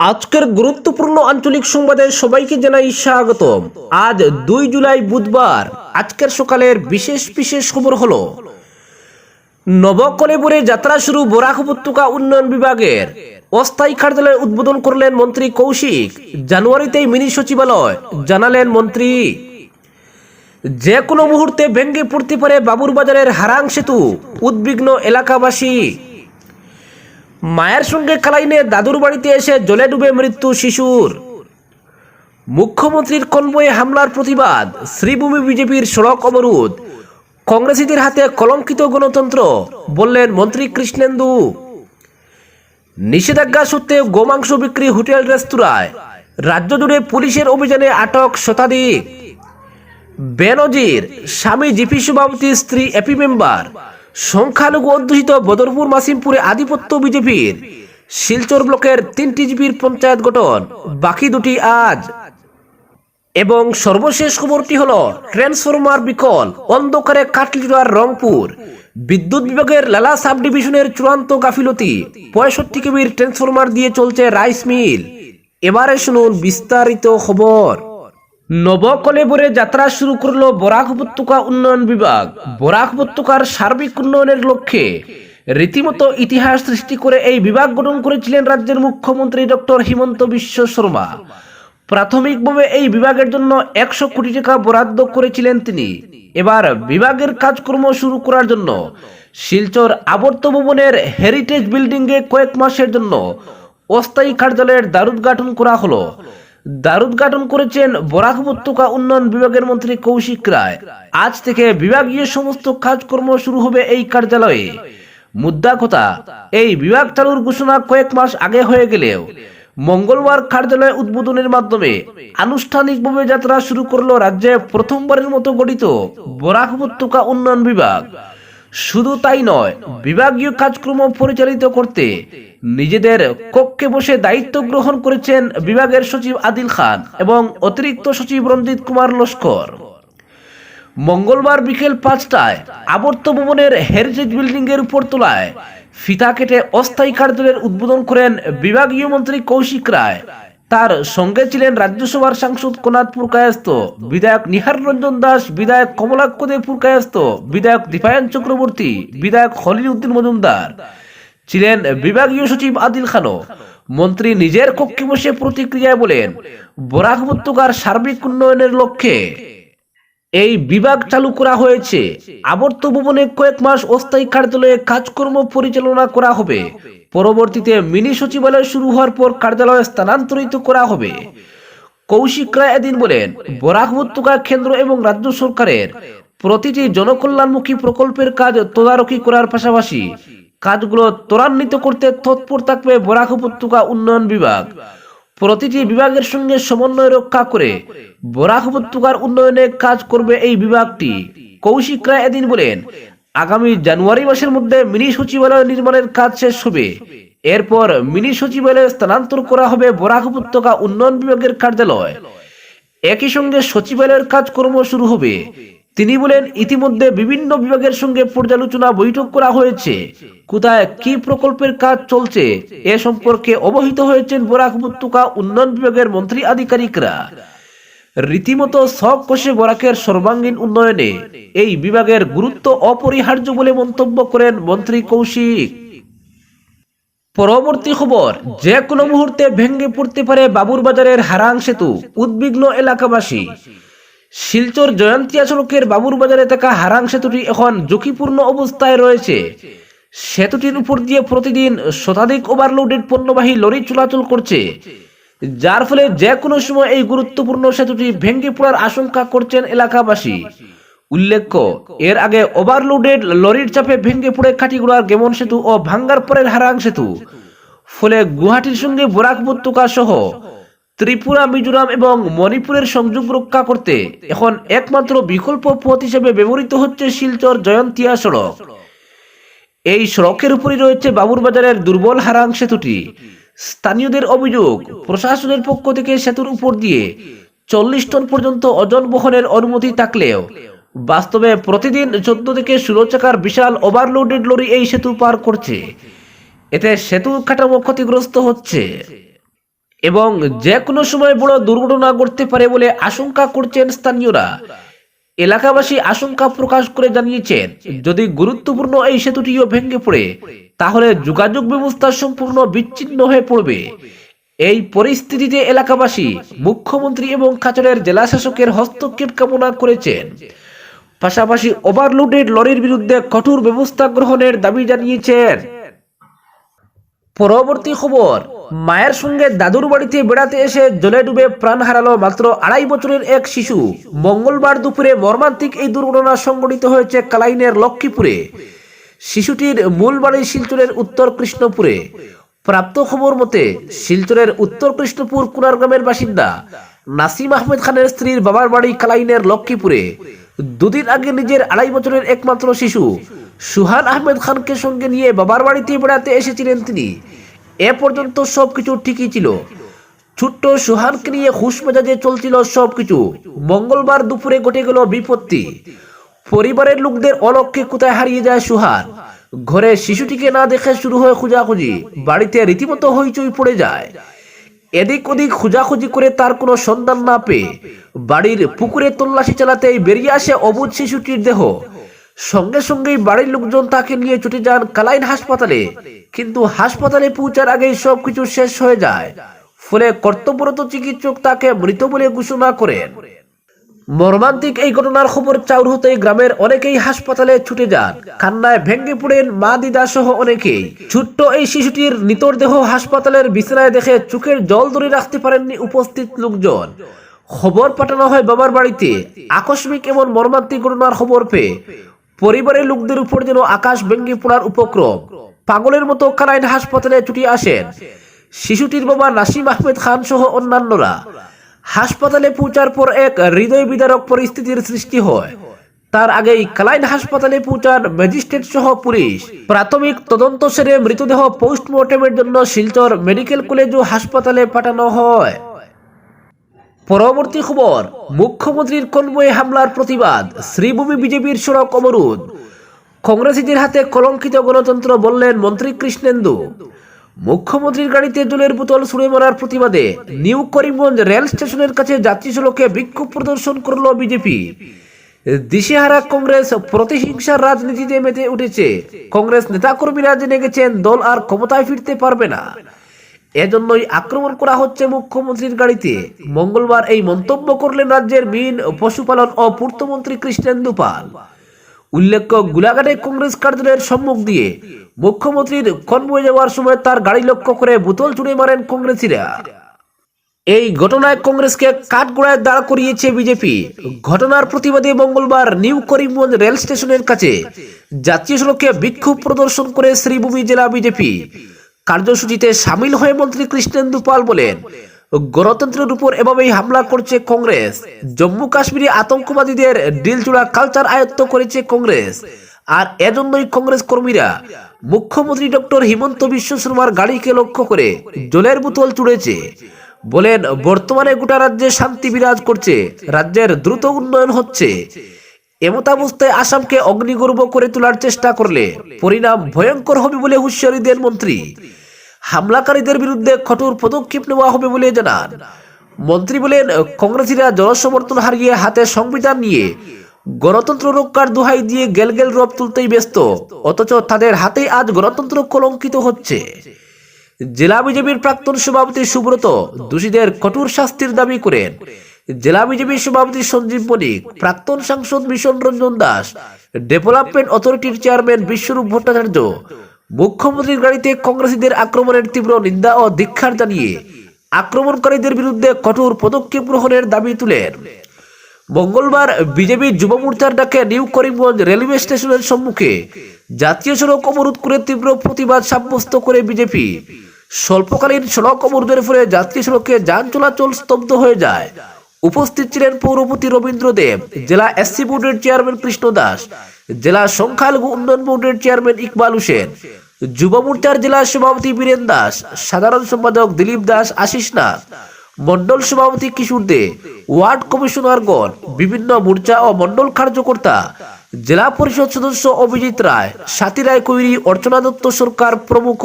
আজকের গুরুত্বপূর্ণ আঞ্চলিক সংবাদে সবাইকে জানাই স্বাগতম। আজ দুই জুলাই বুধবার, আজকের সকালের বিশেষ বিশেষ খবর হলো নবকলেপুরে যাত্রা শুরু বরাক উপত্যকা উন্নয়ন বিভাগের। অস্থায়ী কার্যালয় উদ্বোধন করলেন মন্ত্রী কৌশিক। জানুয়ারিতেই মিনি সচিবালয়, জানালেন মন্ত্রী। যে কোনো মুহূর্তে ভেঙ্গে পড়তে পারে বাবুরবাজারের হারাং সেতু, উদ্বিগ্ন এলাকাবাসী। মায়ের সঙ্গে কালাইনে দাদুর বাড়িতে এসে জলে ডুবে মৃত্যু শিশুর। মুখ্যমন্ত্রীর কনবয়ে হামলার প্রতিবাদ, শ্রীভূমি বিজেপির সড়ক অবরোধ, কংগ্রেসীদের হাতে কলঙ্কিত গণতন্ত্র, বললেন মন্ত্রী কৃষ্ণেন্দু। নিষেধাজ্ঞা সত্ত্বেও গোমাংস বিক্রি হোটেল রেস্তোরাঁয়, রাজ্য জুড়ে পুলিশের অভিযানে আটক শতাধিক। বেনজির, স্বামী জিপি সভাপতি স্ত্রী, এপি মেম্বার সংখ্যালঘু অধ্যুষিত বদরপুর, মাসিমপুরে আধিপত্য বিজেপির। শিলচর ব্লকের তিনটি জিপির পঞ্চায়েত গঠন। বাকি দুটি আজ। এবং সর্বশেষ খবরটি হল, ট্রান্সফরমার বিকল, অন্ধকারে কাটলিটার রংপুর। বিদ্যুৎ বিভাগের লালা সাব ডিভিশনের চূড়ান্ত গাফিলতি। পঁয়ষট্টি কেবির ট্রান্সফরমার দিয়ে চলছে রাইস মিল। এবারে শুনুন বিস্তারিত খবর। নবকলেবরে যাত্রা শুরু করল বরাক উপত্যকা উন্নয়ন বিভাগ। বরাক উপত্যকার সার্বিক উন্নয়নের লক্ষ্যে রীতিমতো ইতিহাস সৃষ্টি করে এই বিভাগ গঠন করেছিলেন রাজ্যের মুখ্যমন্ত্রী ডক্টর হিমন্ত বিশ্ব শর্মা। প্রাথমিকভাবে এই বিভাগের জন্য একশো কোটি টাকা বরাদ্দ করেছিলেন তিনি। এবার বিভাগের কাজকর্ম শুরু করার জন্য শিলচর আবর্ত ভবনের হেরিটেজ বিল্ডিংয়ে কয়েক মাসের জন্য অস্থায়ী কার্যালয়ের দারুদ্ঘাটন করা হলো। দারুদ্ঘাটন করেছেন বরাক উপত্যকা উন্নয়ন বিভাগের মন্ত্রী কৌশিক রায়। আজ থেকে বিভাগীয় সমস্ত কাজকর্ম শুরু হবে এই কার্যালয়ে। মুদ্রা কথা, এই বিভাগ চালুর ঘোষণা কয়েক মাস আগে হয়ে গেলেও মঙ্গলবার কার্যালয় উদ্বোধনের মাধ্যমে আনুষ্ঠানিকভাবে যাত্রা শুরু করল রাজ্যে প্রথমবারের মতো গঠিত বরাক উপত্যকা উন্নয়ন বিভাগ। শুধু তাই নয়, বিভাগীয় কাজকর্ম পরিচালিত করতে নিজেদের কক্ষে বসে দায়িত্ব গ্রহণ করেছেন বিভাগের সচিব আদিল খান এবং অতিরিক্ত সচিব রঞ্জিত কুমার লস্কর। মঙ্গলবার বিকেল পাঁচটায় আবর্ত ভবনের হেরিটেজ বিল্ডিং এর উপর তোলায় ফিতা কেটে অস্থায়ী কার্যালয়ের উদ্বোধন করেন বিভাগীয় মন্ত্রী কৌশিক রায়। তার সঙ্গে ছিলেন রাজ্যসভার সাংসদ কোনাথপুর কায়স্ত বিধায়ক নিহার রঞ্জন দাস, বিধায়ক কমলাক্ষ দেবপুর কায়স্ত বিধায়ক দীপায়ন চক্রবর্তী, বিধায়ক খলিল উদ্দিন মজুমদার। ছিলেন বিভাগীয় সচিব আদিল খানও। মন্ত্রী নিজের কক্ষে বসে প্রতিক্রিয়ায় বলেন, বরাক উপত্যকার সার্বিক উন্নয়নের লক্ষ্যে এই বিভাগ চালু করা হয়েছে। আবর্ত ভবনে কয়েক মাস অস্থায়ী কার্যালয়ে কাজকর্ম পরিচালনা করা হবে। পরবর্তীতে মিনি সচিবালয় শুরু হওয়ার পর কার্যালয় স্থানান্তরিত করা হবে। কৌশিক রায় এদিন বলেন, বরাক উপত্যকা কেন্দ্র এবং রাজ্য সরকারের প্রতিটি জনকল্যাণমুখী প্রকল্পের কাজ তদারকি করার পাশাপাশি কাজগুলো ত্বরান্বিত করতে তৎপর থাকবে বরাক উপত্যকা উন্নয়ন বিভাগ। প্রতিটি বিভাগের সঙ্গে সমন্বয় রক্ষা করে বরাক উপত্যকার উন্নয়নে কাজ করবে এই বিভাগটি। কৌশিক রায় এদিন বলেন, আগামী জানুয়ারি মাসের মধ্যে মিনি সচিবালয় নির্মাণের কাজ শেষ হবে। এরপর মিনি সচিবালয়ে স্থানান্তর করা হবে বরাক উপত্যকা উন্নয়ন বিভাগের কার্যালয়। একই সঙ্গে সচিবালয়ের কাজকর্ম শুরু হবে। তিনি বলেন, ইতিমধ্যে বিভিন্ন বিভাগের সঙ্গে পর্যালোচনা বৈঠক করা হয়েছে। কোথায় কি প্রকল্পের কাজ চলছে এ সম্পর্কে অবহিত হয়েছেন বরাক উপত্যকা উন্নয়ন বিভাগের মন্ত্রী আধিকারিকরা। রীতিমতো সব কষে বরাকের সর্বাঙ্গীন উন্নয়নে এই বিভাগের গুরুত্ব অপরিহার্য বলে মন্তব্য করেন মন্ত্রী কৌশিক। পরবর্তী খবর, যে কোনো মুহূর্তে ভেঙে পড়তে পারে বাবুরবাজারের হারাং সেতু, উদ্বিগ্ন এলাকাবাসী। শিলচর জয়ন্তিয়া সড়কের বাবুরবাজারে থাকা হারাং সেতুটি এখন ঝুঁকিপূর্ণ অবস্থায় রয়েছে। সেতুটির উপর দিয়ে প্রতিদিন শতাধিক ওভারলোডেড পণ্যবাহী লরি চলাচল করছে। যার ফলে যে কোনো সময় এই গুরুত্বপূর্ণ সেতুটি ভেঙে পড়ার আশঙ্কা করছেন এলাকাবাসী। উল্লেখ্য, এর আগে ওভারলোডেড লরির চাপে ভেঙে পড়ে খাটিগুড়ার গেমন সেতু ও ভাঙ্গার পরের হারাং সেতু। ফলে গুয়াহাটির সঙ্গে বরাক উপত্যকা সহ ত্রিপুরা, মিজোরাম এবং মণিপুরের সংযোগ রক্ষা করতে এখন একমাত্র বিকল্প পথ হিসেবে ব্যবহৃত হচ্ছে শিলচর জয়ন্তিয়া সড়ক। এই সড়কের উপরই রয়েছে বাবুরবাজারের দুর্বল হারাং সেতুটি। স্থানীয়দের অভিযোগ, প্রশাসনের পক্ষ থেকে সেতুর উপর দিয়ে চল্লিশ টন পর্যন্ত ওজন বহনের অনুমতি থাকলেও বাস্তবে প্রতিদিন চোদ্দ থেকে ষোলো চাকার বিশাল ওভারলোডেড লরি এই সেতু পার করছে। এতে সেতু কাঠামো ক্ষতিগ্রস্ত হচ্ছে। এবং যে কোনো সময় বড় দুর্ঘটনা ঘটতে পারে বলে আশঙ্কা করছেন স্থানীয়রা। এলাকাবাসী আশঙ্কা প্রকাশ করে জানিয়েছেন, যদি গুরুত্বপূর্ণ এই সেতুটিও ভেঙে পড়ে, তাহলে যোগাযোগ ব্যবস্থা সম্পূর্ণ বিচ্ছিন্ন হয়ে পড়বে। এই পরিস্থিতিতে এলাকাবাসী, মুখ্যমন্ত্রী এবং কাছড়ের জেলা শাসকের হস্তক্ষেপ কামনা করেছেন। পাশাপাশি ওভারলোডেড লরির বিরুদ্ধে কঠোর ব্যবস্থা গ্রহণের দাবি জানিয়েছেন। পরবর্তী খবর, মায়ের সঙ্গে দাদুর বাড়িতে বেড়াতে এসে জলে ডুবে প্রাণ হারালো মাত্র আড়াই বছরের এক শিশু। মঙ্গলবার দুপুরে মর্মান্তিক এই দুর্ঘটনা সংঘটিত হয়েছে কালাইনের লক্ষ্মীপুরে। শিশুটির মূল বাড়ি শিলচরের উত্তর কৃষ্ণপুরে। প্রাপ্ত খবর মতে, শিলচরের উত্তর কৃষ্ণপুর কুনার গ্রামের বাসিন্দা নাসিম আহমেদ খানের স্ত্রীর বাবার বাড়ি কালাইনের লক্ষ্মীপুরে। দুদিন আগে নিজের আড়াই বছরের একমাত্র শিশু সুহান আহমেদ খানকে সঙ্গে নিয়ে বাবার বাড়িতে বেড়াতে এসেছিলেন তিনি। এ পর্যন্ত সবকিছু ঠিকই ছিল। ছোট্ট সুহানকে নিয়ে খুশ মেজাজে চলছিল সবকিছু। মঙ্গলবার দুপুরে ঘটে গেল বিপত্তি। পরিবারের লোকদের অলক্ষ্যে কোথায় হারিয়ে যায় সুহান? ঘরে শিশুটিকে না দেখে শুরু হয় খোঁজাখুঁজি। বাড়িতে রীতিমতো হইচই পড়ে যায়। এদিক ওদিক খোঁজাখুঁজি করে তার কোনো সন্ধান না পেয়ে বাড়ির পুকুরে তল্লাশি চালাতেই বেরিয়ে আসে অবুধ শিশুটির দেহ। সঙ্গে সঙ্গেই বাড়ির লোকজন তাকে নিয়ে ছুটে যান কালাইন হাসপাতালে। কিন্তু হাসপাতালে পৌঁছার আগেই সবকিছু শেষ হয়ে যায়। ফলে কর্তব্যরত চিকিৎসক তাকে মৃত বলে ঘোষণা করেন। মর্মান্তিক এই ঘটনার খবর চাউর হতে গ্রামের অনেকেই হাসপাতালে ছুটে যান। কান্নায় ভেঙে পড়েন মা, দিদা সহ অনেকেই। ছোট্ট এই শিশুটির নিতর দেহ হাসপাতালের বিছানায় দেখে চোখের জল ধরে রাখতে পারেননি উপস্থিত লোকজন। খবর পাঠানো হয় বাবার বাড়িতে। আকস্মিক এমন মর্মান্তিক ঘটনার খবর পেয়ে পরিবারের লোকদের উপর যেন আকাশ ভেঙে পড়ার উপক্রম। পাগলের মতো কানাইন হাসপাতালে ছুটে আসেন। শিশুটির বাবা নাসিম আহমেদ খান সহ অন্যান্যরা। হাসপাতালে পৌঁছার পর এক হৃদয় বিদারক পরিস্থিতির সৃষ্টি হয়। তার আগেই কালাইন হাসপাতালে পৌঁছান ম্যাজিস্ট্রেট সহ পুলিশ। প্রাথমিক তদন্ত সেরে মৃতদেহ পোস্টমর্টেমের জন্য শিলচর মেডিকেল কলেজ ও হাসপাতালে পাঠানো হয়। পরবর্তী খবর, মুখ্যমন্ত্রীর কনবয়ে হামলার প্রতিবাদ, শ্রীভূমি বিজেপির সড়ক অবরোধ কংগ্রেসীদের হাতে কলঙ্কিত গণতন্ত্র বললেন মন্ত্রী কৃষ্ণেন্দু। মুখ্যমন্ত্রীর গাড়িতে জলের বোতল ছুড়ে মারার প্রতিবাদে নিউ করিমগঞ্জ রেল স্টেশনের কাছে যাত্রী চলকে বিক্ষোভ প্রদর্শন করল বিজেপি। দিশেহারা কংগ্রেস প্রতিহিংসার রাজনীতিতে মেতে উঠেছে। কংগ্রেস নেতাকর্মীরা জেনে গেছেন দল আর ক্ষমতায় ফিরতে পারবে না। এজন্যই আক্রমণ করা হচ্ছে মুখ্যমন্ত্রীর গাড়িতে। মঙ্গলবার এই মন্তব্য করলেন রাজ্যের মিন পশুপালন ও পূর্তমন্ত্রী কৃষ্ণেন্দু পাল। উল্লেখ্য, গুলাঘাটে কংগ্রেস কার্যালয়ের সম্মুখ দিয়ে মুখ্যমন্ত্রীর কনভয়ে যাওয়ার সময় তার গাড়ি লক্ষ্য করে বোতল ছুড়ে মারেন কংগ্রেসীরা। এই ঘটনায় কংগ্রেসকে কাঠগোড়ায় দাঁড় করিয়েছে বিজেপি। ঘটনার প্রতিবাদে মঙ্গলবার নিউ করিমগঞ্জ রেল স্টেশনের কাছে জাতীয় সড়কে বিক্ষোভ প্রদর্শন করে শ্রীভূমি জেলা বিজেপি। কার্যসূচিতে সামিল হয়ে মন্ত্রী কৃষ্ণেন্দু পাল বলেন, গণতন্ত্রের উপর এভাবেই হামলা করছে কংগ্রেস। জম্মু কাশ্মীরে আতঙ্কবাদীদের ডিলচুড়া কালচার আয়ত্ত করেছে কংগ্রেস। আর এজন্যই কংগ্রেস কর্মীরা মুখ্যমন্ত্রী ডক্টর হিমন্ত বিশ্ব শর্মার গাড়িকে লক্ষ্য করে জলের বোতল চুড়েছে। বলেন, বর্তমানে গোটা রাজ্যে শান্তি বিরাজ করছে। রাজ্যের দ্রুত উন্নয়ন হচ্ছে। এমতাবস্থায় আসামকে অগ্নিগর্ভ করে তোলার চেষ্টা করলে পরিণাম ভয়ঙ্কর হবে বলে হুঁশিয়ারি দেন মন্ত্রী। হামলাকারীদের বিরুদ্ধে কঠোর পদক্ষেপ নেওয়া হবে বলে জানান। মন্ত্রী বলেন, কংগ্রেসীরা জনসমর্থন হারিয়ে হাতে সংবিধান নিয়ে গণতন্ত্র রক্ষার দোহাই দিয়ে গেল গেল রব তুলতেই ব্যস্ত, অথচ তাদের হাতেই আজ গণতন্ত্র কলঙ্কিত হচ্ছে। জেলা বিজেপির প্রাক্তন সভাপতি সুব্রত দোষীদের কঠোর শাস্তির দাবি করেন। জেলা বিজেপির সভাপতি সঞ্জীব মনিক, প্রাক্তন সাংসদ মিশন রঞ্জন দাস, ডেভেলপমেন্ট অথরিটির চেয়ারম্যান বিশ্বরূপ ভট্টাচার্য, মুখ্যমন্ত্রীর গাড়িতে কংগ্রেসীদের আক্রমণের তীব্র নিন্দা ও ধিক্ষার জানিয়ে আক্রমণকারীদের বিরুদ্ধে কঠোর পদক্ষেপ গ্রহণের দাবি তুলেন। মঙ্গলবার বিজেপি যুব মোর্চার ডাকে নিউ করিমগঞ্জ রেলওয়ে স্টেশনের সম্মুখে জাতীয় সড়ক অবরোধ করে তীব্র প্রতিবাদ সাব্যস্ত করে বিজেপি। স্বল্পকালীন সড়ক অবরোধের ফলে জাতীয় সড়কে যান চলাচল স্তব্ধ হয়ে যায়। উপস্থিত ছিলেন পৌরপতি রবীন্দ্র দেব, জেলা এসসি বোর্ডের চেয়ারম্যান কৃষ্ণ দাস, জেলা সংখ্যালঘু উন্নয়ন বোর্ডের চেয়ারম্যান ইকবাল হোসেন, যুব মোর্চার জেলা সভাপতি বীরেন দাস, সাধারণ সম্পাদক দিলীপ দাস, আশিস নাথ মন্ডল সভাপতি কিশোর দে, ওয়ার্ড কমিশনারগণ বিভিন্ন মোর্চা ও মন্ডল কার্যকর্তা, জেলা পরিষদ সদস্য অভিজিৎ রায়, সাথী রায় কৈরি অর্চনা দত্ত সরকার প্রমুখ।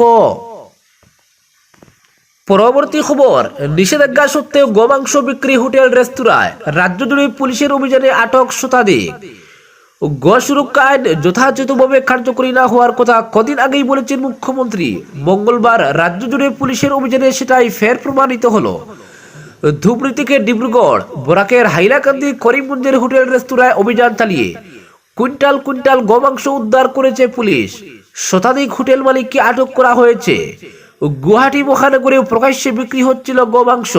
পরবর্তী খবর, নিষেধাজ্ঞা সত্ত্বেও গোমাংস বিক্রি হোটেল রেস্তোরাঁয় রাজ্য জুড়ে পুলিশের অভিযানে আটক শতাধিক। গো সুরক্ষা আইন যথাযথভাবে কার্যকরী না হওয়ার কথা কদিন আগেই বলেছেন মুখ্যমন্ত্রী। মঙ্গলবার রাজ্য জুড়ে পুলিশের অভিযানে সেটাই ফের প্রমাণিত হলো। ধুবড়ি থেকে ডিব্রুগড়, বরাকের হাইলাকান্দি, করিমগঞ্জের হোটেল রেস্তোরাঁয় অভিযান চালিয়ে কুইন্টাল কুইন্টাল গোমাংস উদ্ধার করেছে পুলিশ। শতাধিক হোটেল মালিককে আটক করা হয়েছে। গুয়াহাটি মহানগরে প্রকাশ্যে বিক্রি হচ্ছিল গোমাংস।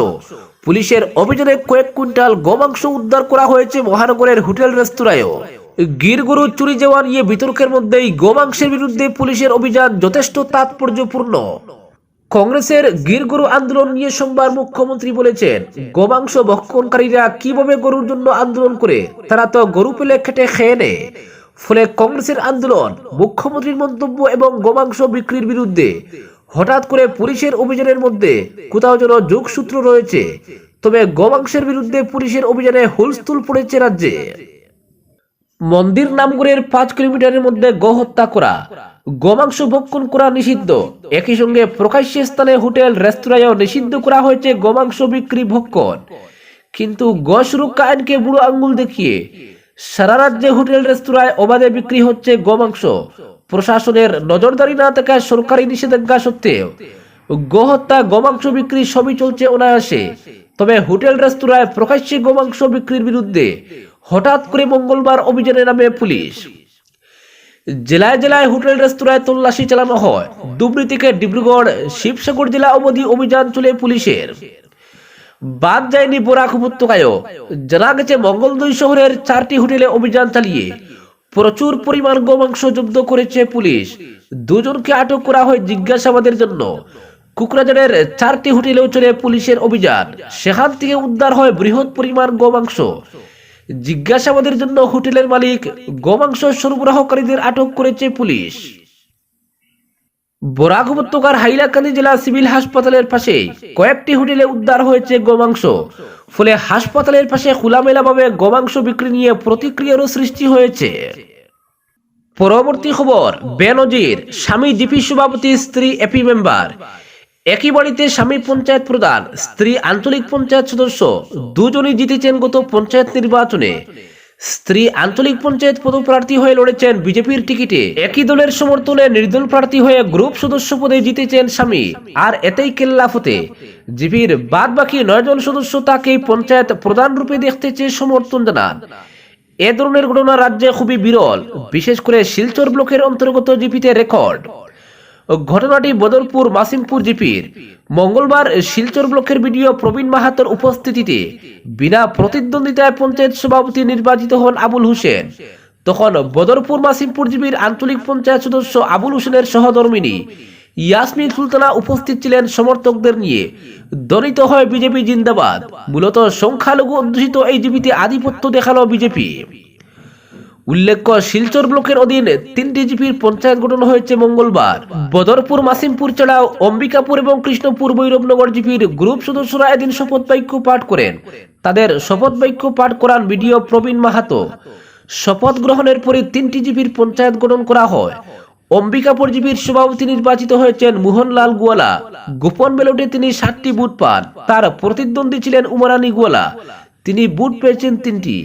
পুলিশের অভিযানে কয়েক কুইন্টাল গোমাংস উদ্ধার করা হয়েছে মহানগরের হোটেল রেস্তোরাঁয়ও। গির গরু চুরি যাওয়া নিয়ে বিতর্কের মধ্যেই গোমাংসের বিরুদ্ধে পুলিশের অভিযান যথেষ্ট তাৎপর্যপূর্ণ। কংগ্রেসের গিরগরু আন্দোলন নিয়ে সোমবার মুখ্যমন্ত্রী বলেছেন, গোমাংস ভক্ষণকারীরা কীভাবে গরুর জন্য আন্দোলন করে, তারা তো গরু পেলে খেটে খেয়ে নেয়। ফলে কংগ্রেসের আন্দোলন, মুখ্যমন্ত্রীর মন্তব্য এবং গোমাংস বিক্রির বিরুদ্ধে হঠাৎ করে পুলিশের অভিযানের মধ্যে কোথাও যেন যোগসূত্র রয়েছে। তবে গোমাংসের বিরুদ্ধে পুলিশের অভিযানে হুলস্থুল পড়েছে রাজ্যে। মন্দির নামগুরের পাঁচ কিলোমিটারের মধ্যে গো হত্যা করা, গোমাংস ভক্ষণ করা নিষিদ্ধ। একই সঙ্গে প্রকাশ্য স্থানে হোটেল, রেস্তোরাঁয়ও নিষিদ্ধ করা হয়েছে গোমাংস বিক্রি ভক্ষণ। কিন্তু গো সুরক্ষা আইনকে বুড়ো আঙ্গুল দেখিয়ে সারা রাজ্যে হোটেল, রেস্তোরাঁয় অবাধে বিক্রি হচ্ছে গোমাংস। প্রশাসনের নজরদারি না থাকা সরকারি নিষেধাজ্ঞা সত্ত্বেও গোহত্যা গোমাংস বিক্রি সবই চলছে অনায়াসে। তবে হোটেল, রেস্তোরাঁয় প্রকাশ্যে গোমাংস বিক্রির বিরুদ্ধে হঠাৎ করে মঙ্গলবার অভিযানে নামে পুলিশ। জেলায় জেলায় হোটেল, রেস্তোরাঁয় তল্লাশি চালানো হয়। ধুবড়ি থেকে ডিব্রুগড় শিবসাগর জেলা অবধি অভিযান চলে পুলিশের। বাদ যায়নি বরাক উপত্যকায়ও। জানা গেছে, মঙ্গলদৈ শহরের চারটি হোটেলে অভিযান চালিয়ে প্রচুর পরিমাণ গোমাংস জব্দ করেছে পুলিশ। দুজনকে আটক করা হয় জিজ্ঞাসাবাদের জন্য। কুকরাজারের চারটি হোটেলেও চলে পুলিশের অভিযান। সেখান থেকে উদ্ধার হয় বৃহৎ পরিমাণ গোমাংস। জিজ্ঞাসাবাদের জন্য হোটেলের মালিক গোমাংস সরবরাহকারীদের আটক করেছে পুলিশ। বরাক উপত্যকার হাইলাকান্দি জেলা সিভিল হাসপাতালের পাশে কয়েকটি হোটেলে উদ্ধার হয়েছে গোমাংস। ফলে হাসপাতালের পাশে খোলামেলাভাবে গোমাংস বিক্রি নিয়ে প্রতিক্রিয়ারও সৃষ্টি হয়েছে। পরবর্তী খবর, বেনজির স্বামী জিপি সভাপতি, স্ত্রী এপি মেম্বার। একই বাড়িতে স্বামী পঞ্চায়েত প্রধান, স্ত্রী আঞ্চলিক পঞ্চায়েত সদস্য, দুজনই জিতেছেন গত পঞ্চায়েত নির্বাচনে। স্ত্রী আঞ্চলিক পঞ্চায়েত পদপ্রার্থী হয়ে লড়েছেন বিজেপির টিকিটে। একই দলের সমর্থনে নির্দল প্রার্থী হয়ে গ্রুপ সদস্য পদে জিতেছেন স্বামী। আর এতেই কেল্লা ফতে। জিপির বাদ বাকি নয়জন সদস্য তাকে পঞ্চায়েত প্রধান রূপে দেখতে চেয়ে সমর্থন জানান। এ ধরনের ঘটনা রাজ্যে খুবই বিরল। বিশেষ করে শিলচর ব্লকের অন্তর্গত জিপিতে রেকর্ড। ঘটনাটি বদরপুর মাসিমপুর জিপির। মঙ্গলবার শিলচর ব্লকের বিডিও প্রবীণ মাহাতোর উপস্থিতিতে বিনা প্রতিদ্বন্দ্বিতায় পঞ্চায়েত সভাপতি নির্বাচিত হন আবুল হোসেন। তখন বদরপুর মাসিমপুর জিপির আঞ্চলিক পঞ্চায়েত সদস্য আবুল হোসেনের সহধর্মিনী ইয়াসমিন সুলতানা উপস্থিত ছিলেন সমর্থকদের নিয়ে। দলিত হয় বিজেপি জিন্দাবাদ। মূলত সংখ্যালঘু অধ্যুষিত এই জিপিতে আধিপত্য দেখাল বিজেপি। উল্লেখ্য, শিলচর ব্লকের অধীন তিনটি জিপির পঞ্চায়েত গঠন হয়েছে মঙ্গলবার। বদরপুর, মাসিমপুর ছাড়াও অম্বিকাপুর এবং কৃষ্ণপুর ভৈরবনগর জিপির গ্রুপ সদস্যরা এদিন শপথ বাক্য পাঠ করেন। তাদের শপথ বাক্য পাঠ করান বিডিও প্রবীণ মাহাতো। শপথ গ্রহণের পরে তিনটি জিপির পঞ্চায়েত গঠন করা হয়। অম্বিকাপুর জিপির সভাপতি নির্বাচিত হয়েছেন মোহনলাল গোয়ালা। গোপন ব্যালটে তিনি সাতটি বুথ পান। তার প্রতিদ্বন্দ্বী ছিলেন উমারানি গোয়ালা। তিনি বুথ পেয়েছেন তিনটি।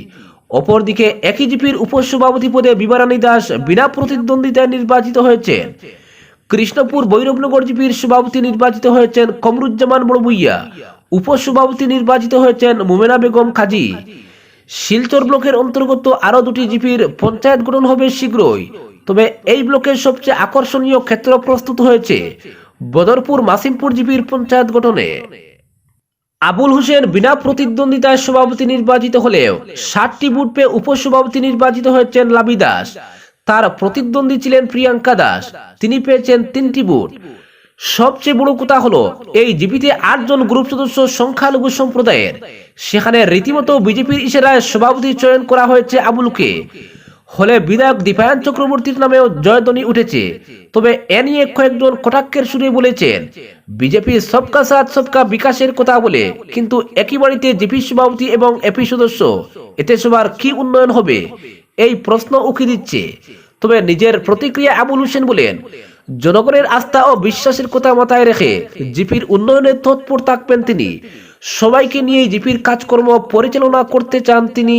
অপরদিকে একই জিপির উপসভাপতি পদে বিবারানী দাস বিনা প্রতিদ্বন্দ্বিতায় নির্বাচিত হয়েছেন। কৃষ্ণপুর বৈরবনগর জিপির সভাপতি নির্বাচিত হয়েছেন কমরুজ্জামান বড়বুইয়া। উপসভাপতি নির্বাচিত হয়েছেন মোমেনা বেগম খাজি। শিলচর ব্লকের অন্তর্গত আরও দুটি জিপির পঞ্চায়েত গঠন হবে শীঘ্রই। তবে এই ব্লকের সবচেয়ে আকর্ষণীয় ক্ষেত্র প্রস্তুত হয়েছে। বদরপুর মাসিমপুর জিপির পঞ্চায়েত গঠনে। আবুল হোসেন বিনা প্রতিদ্বন্দ্বিতায় সভাপতি নির্বাচিত হলেও ষাটটি বুট পেয়ে উপসভাপতি নির্বাচিত হয়েছেন লাবি দাস। তার প্রতিদ্বন্দ্বী ছিলেন প্রিয়াঙ্কা দাস। তিনি পেয়েছেন তিনটি বুট সবচেয়ে বড় কথা হলো, এই জিপিতে আটজন গ্রুপ সদস্য সংখ্যালঘু সম্প্রদায়ের। সেখানে রীতিমতো বিজেপির ইশারায় সভাপতি চয়ন করা হয়েছে আবুলকে। হলে বিধায়ক দীপায়ন চক্রবর্তীর নামেও জয়ধ্বনি উঠেছে। তবে এ নিয়ে কয়েকজন কটাক্ষের সুরে বলেছেন, বিজেপি সবকা সাথ, সবকা বিকাশের কথা বলে, কিন্তু একই বাড়িতে জিপি সভাপতি এবং এপি সদস্য, এতে সবার কি উন্নয়ন হবে? এই প্রশ্ন উকি দিচ্ছে। তবে নিজের প্রতিক্রিয়া আবুল হোসেন বলেন, জনগণের আস্থা ও বিশ্বাসের কথা মাথায় রেখে জিপির উন্নয়নে তৎপর থাকবেন তিনি। সবাইকে নিয়ে জিপির কাজকর্ম পরিচালনা করতে চান তিনি।